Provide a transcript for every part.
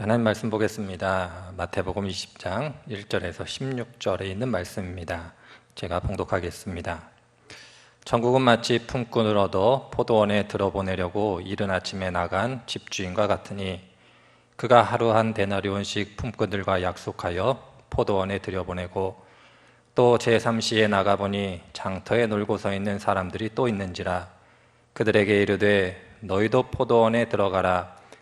하나님 말씀 보겠습니다. 마태복음 20장 1절에서 16절에 있는 말씀입니다. 제가 봉독하겠습니다. 천국은 마치 품꾼을 얻어 포도원에 들어보내려고 이른 아침에 나간 집주인과 같으니 그가 하루 한 데나리온씩 품꾼들과 약속하여 포도원에 들여보내고 또 제3시에 나가보니 장터에 놀고 서 있는 사람들이 또 있는지라 그들에게 이르되 너희도 포도원에 들어가라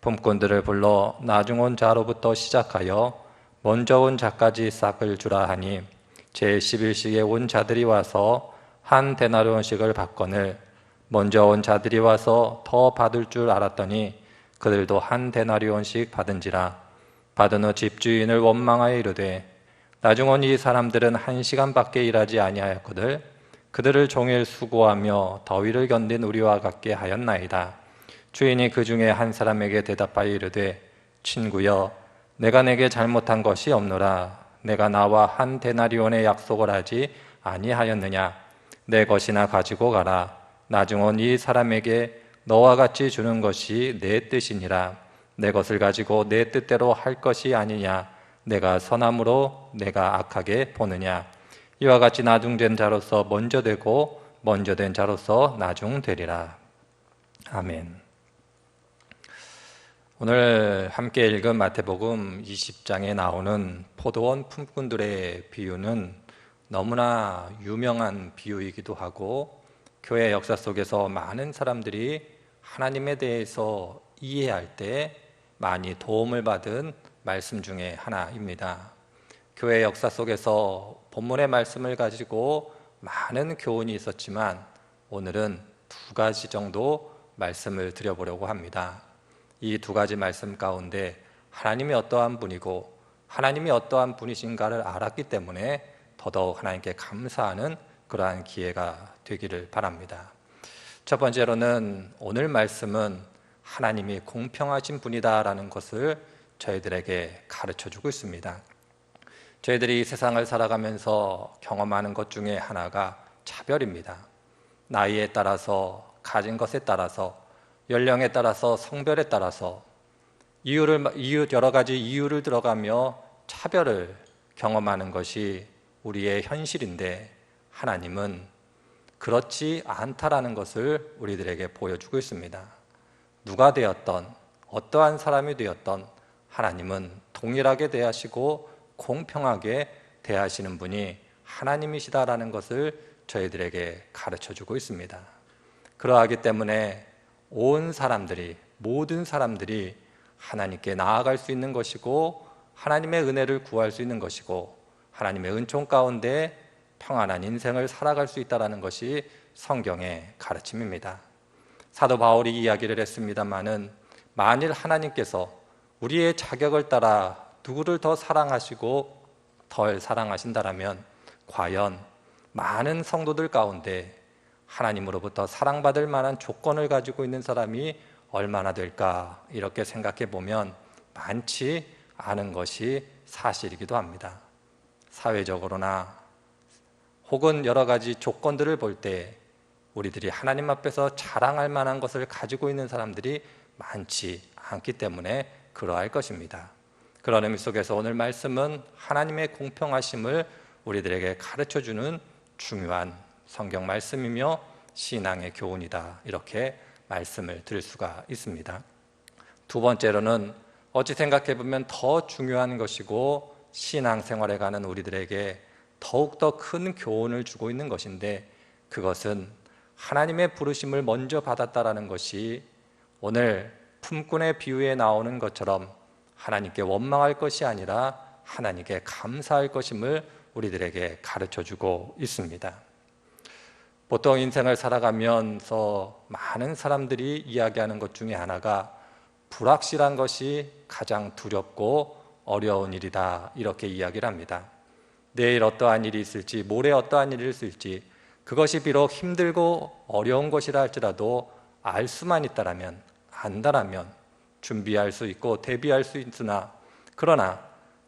품꾼들을 불러 나중 온 자로부터 시작하여 먼저 온 자까지 싹을 주라 하니 제11시에 온 자들이 와서 한 데나리온씩을 받거늘 먼저 온 자들이 와서 더 받을 줄 알았더니 그들도 한 데나리온씩 받은지라. 받은 후 집주인을 원망하여 이르되 나중 온 이 사람들은 한 시간밖에 일하지 아니하였거늘 그들을 종일 수고하며 더위를 견딘 우리와 같게 하였나이다 주인이 그 중에 한 사람에게 대답하여 이르되 친구여 내가 내게 잘못한 것이 없노라. 내가 나와 한 데나리온의 약속을 하지 아니하였느냐? 내 것이나 가지고 가라. 나중 온이 사람에게 너와 같이 주는 것이 내 뜻이니라. 내 것을 가지고 내 뜻대로 할 것이 아니냐? 내가 선함으로 내가 악하게 보느냐? 이와 같이 나중된 자로서 먼저 되고 먼저 된 자로서 나중 되리라. 아멘 오늘 함께 읽은 마태복음 20장에 나오는 포도원 품꾼들의 비유는 너무나 유명한 비유이기도 하고 교회 역사 속에서 많은 사람들이 하나님에 대해서 이해할 때 많이 도움을 받은 말씀 중에 하나입니다. 교회 역사 속에서 본문의 말씀을 가지고 많은 교훈이 있었지만 오늘은 두 가지 정도 말씀을 드려보려고 합니다. 이 두 가지 말씀 가운데 하나님이 어떠한 분이고 하나님이 어떠한 분이신가를 알았기 때문에 더더욱 하나님께 감사하는 그러한 기회가 되기를 바랍니다. 첫 번째로는 오늘 말씀은 하나님이 공평하신 분이다라는 것을 저희들에게 가르쳐 주고 있습니다. 저희들이 세상을 살아가면서 경험하는 것 중에 하나가 차별입니다. 나이에 따라서 가진 것에 따라서 연령에 따라서 성별에 따라서 이유를 이유 여러 가지 이유를 들어가며 차별을 경험하는 것이 우리의 현실인데 하나님은 그렇지 않다라는 것을 우리들에게 보여주고 있습니다. 누가 되었던 어떠한 사람이 되었던 하나님은 동일하게 대하시고 공평하게 대하시는 분이 하나님이시다라는 것을 저희들에게 가르쳐 주고 있습니다. 그러하기 때문에 온 사람들이 모든 사람들이 하나님께 나아갈 수 있는 것이고 하나님의 은혜를 구할 수 있는 것이고 하나님의 은총 가운데 평안한 인생을 살아갈 수 있다라는 것이 성경의 가르침입니다. 사도 바울이 이야기를 했습니다마는 만일 하나님께서 우리의 자격을 따라 누구를 더 사랑하시고 덜 사랑하신다라면 과연 많은 성도들 가운데 하나님으로부터 사랑받을 만한 조건을 가지고 있는 사람이 얼마나 될까 이렇게 생각해 보면 많지 않은 것이 사실이기도 합니다. 사회적으로나 혹은 여러 가지 조건들을 볼 때 우리들이 하나님 앞에서 자랑할 만한 것을 가지고 있는 사람들이 많지 않기 때문에 그러할 것입니다. 그런 의미 속에서 오늘 말씀은 하나님의 공평하심을 우리들에게 가르쳐 주는 중요한 성경 말씀이며 신앙의 교훈이다. 이렇게 말씀을 드릴 수가 있습니다. 두 번째로는 어찌 생각해 보면 더 중요한 것이고 신앙 생활에 가는 우리들에게 더욱더 큰 교훈을 주고 있는 것인데 그것은 하나님의 부르심을 먼저 받았다라는 것이 오늘 품꾼의 비유에 나오는 것처럼 하나님께 원망할 것이 아니라 하나님께 감사할 것임을 우리들에게 가르쳐 주고 있습니다. 보통 인생을 살아가면서 많은 사람들이 이야기하는 것 중에 하나가 불확실한 것이 가장 두렵고 어려운 일이다. 이렇게 이야기를 합니다. 내일 어떠한 일이 있을지, 모레 어떠한 일이 있을지, 그것이 비록 힘들고 어려운 것이라 할지라도 알 수만 있다라면, 안다라면 준비할 수 있고 대비할 수 있으나, 그러나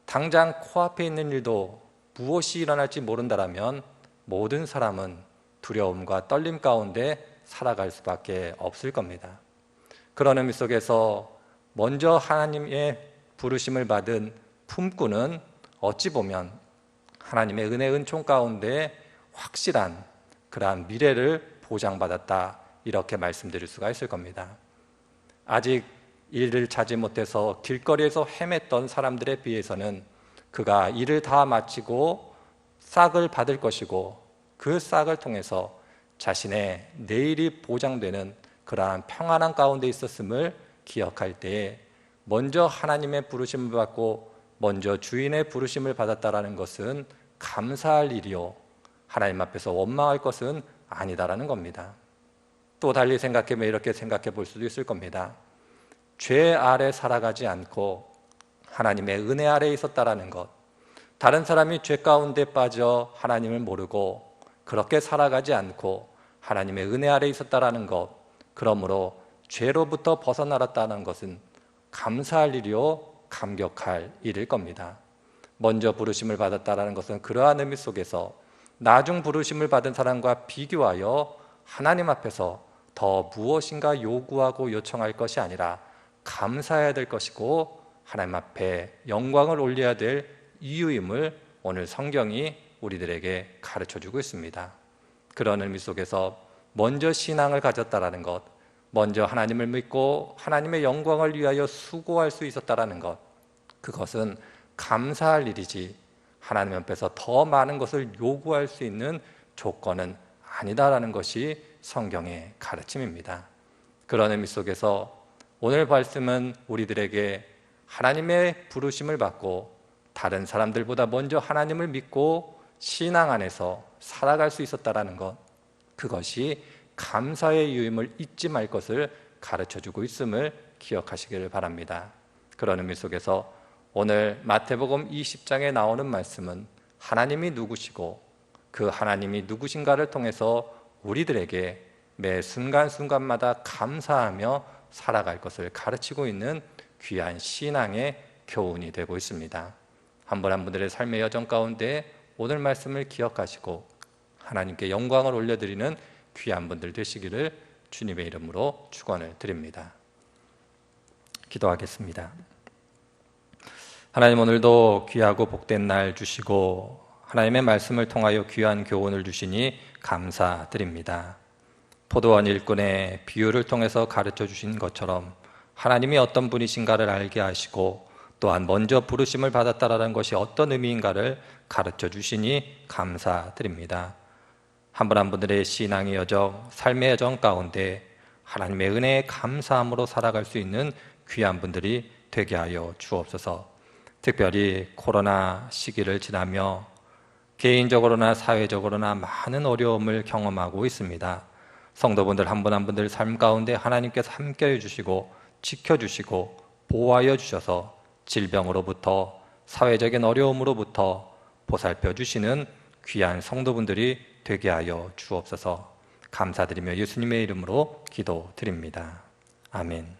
당장 코앞에 있는 일도 무엇이 일어날지 모른다라면 모든 사람은 두려움과 떨림 가운데 살아갈 수밖에 없을 겁니다. 그런 의미 속에서 먼저 하나님의 부르심을 받은 품꾼은 어찌 보면 하나님의 은혜 은총 가운데 확실한 그러한 미래를 보장받았다 이렇게 말씀드릴 수가 있을 겁니다. 아직 일을 찾지 못해서 길거리에서 헤맸던 사람들에 비해서는 그가 일을 다 마치고 싹을 받을 것이고 그 싹을 통해서 자신의 내일이 보장되는 그러한 평안한 가운데 있었음을 기억할 때에 먼저 하나님의 부르심을 받고 먼저 주인의 부르심을 받았다라는 것은 감사할 일이요 하나님 앞에서 원망할 것은 아니다라는 겁니다. 또 달리 생각해보면 이렇게 생각해 볼 수도 있을 겁니다. 죄 아래 살아가지 않고 하나님의 은혜 아래 있었다라는 것. 다른 사람이 죄 가운데 빠져 하나님을 모르고 그렇게 살아가지 않고 하나님의 은혜 아래 있었다라는 것. 그러므로 죄로부터 벗어나았다는 것은 감사할 일이요 감격할 일일 겁니다. 먼저 부르심을 받았다라는 것은 그러한 의미 속에서 나중 부르심을 받은 사람과 비교하여 하나님 앞에서 더 무엇인가 요구하고 요청할 것이 아니라 감사해야 될 것이고 하나님 앞에 영광을 올려야 될 이유임을 오늘 성경이 우리들에게 가르쳐 주고 있습니다. 그런 의미 속에서 먼저 신앙을 가졌다라는 것, 먼저 하나님을 믿고 하나님의 영광을 위하여 수고할 수 있었다라는 것, 그것은 감사할 일이지 하나님 앞에서 더 많은 것을 요구할 수 있는 조건은 아니다라는 것이 성경의 가르침입니다. 그런 의미 속에서 오늘 말씀은 우리들에게 하나님의 부르심을 받고 다른 사람들보다 먼저 하나님을 믿고 신앙 안에서 살아갈 수 있었다라는 것, 그것이 감사의 유임을 잊지 말 것을 가르쳐 주고 있음을 기억하시기를 바랍니다. 그런 의미 속에서 오늘 마태복음 20장에 나오는 말씀은 하나님이 누구시고 그 하나님이 누구신가를 통해서 우리들에게 매 순간순간마다 감사하며 살아갈 것을 가르치고 있는 귀한 신앙의 교훈이 되고 있습니다. 한 분 한 분들의 삶의 여정 가운데 오늘 말씀을 기억하시고 하나님께 영광을 올려드리는 귀한 분들 되시기를 주님의 이름으로 축원을 드립니다. 기도하겠습니다. 하나님 오늘도 귀하고 복된 날 주시고 하나님의 말씀을 통하여 귀한 교훈을 주시니 감사드립니다. 포도원 일꾼의 비유를 통해서 가르쳐 주신 것처럼 하나님이 어떤 분이신가를 알게 하시고 또한 먼저 부르심을 받았다라는 것이 어떤 의미인가를 가르쳐 주시니 감사드립니다. 한 분 한 분들의 신앙의 여정, 삶의 여정 가운데 하나님의 은혜에 감사함으로 살아갈 수 있는 귀한 분들이 되게 하여 주옵소서. 특별히 코로나 시기를 지나며 개인적으로나 사회적으로나 많은 어려움을 경험하고 있습니다. 성도분들 한 분 한 분들 삶 가운데 하나님께서 함께 해 주시고 지켜주시고 보호하여 주셔서 질병으로부터 사회적인 어려움으로부터 보살펴 주시는 귀한 성도분들이 되게 하여 주옵소서 감사드리며 예수님의 이름으로 기도드립니다. 아멘.